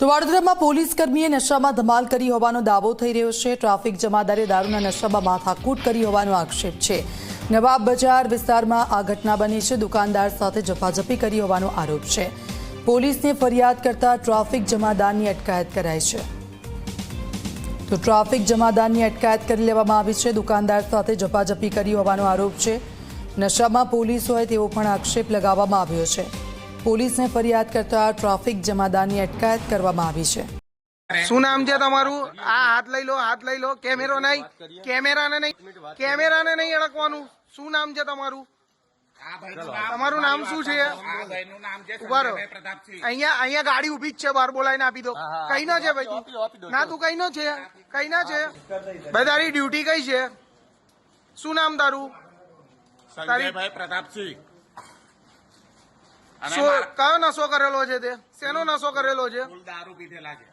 તો વડોદરામાં પોલીસ કર્મીએ નશામાં ધમાલ કરી હોવાનો દાવો થઈ રહ્યો છે. ટ્રાફિક જમાદારે દારૂના નશામાં માથાકૂટ કરી હોવાનો આક્ષેપ છે. નવાબ બજાર વિસ્તારમાં આ ઘટના બની છે. દુકાનદાર સાથે ઝપાઝપી કરી હોવાનો આરોપ છે. પોલીસને ફરિયાદ કરતા ટ્રાફિક જમાદારની અટકાયત કરાઈ છે. તો ટ્રાફિક જમાદારની અટકાયત કરી લેવામાં આવી છે. દુકાનદાર સાથે ઝપાઝપી કરી હોવાનો આરોપ છે. નશામાં પોલીસ હોય તેવો પણ આક્ષેપ લગાવવામાં આવ્યો છે. પોલીસને ફરિયાદ કરતા ટ્રાફિક જમાદારની અટકાયત કરવામાં આવી છે. શું નામ છે તમારું? આ હાથ લઈ લો હાથ લઈ લો. કેમેરો નહીં. કેમેરાને નહીં. કેમેરાને નહીં અડકવાનું. શું નામ છે તમારું? તમારું નામ શું છે? ઊભા રહો. અહીંયા અહીંયા ગાડી ઊભી જ છે. બહાર બોલાવીને આપી દો. કઈ નો છે ભાઈ તું? ના તું કઈ નો છે? કઈ ના છે? ભાઈ તારી ડ્યુટી કઈ છે? શું નામ તારું? તારી પ્રતાપસિંહ. કયો નશો કરેલો છે તે? શેનો નશો કરેલો છે? દારૂ પીધેલા છે.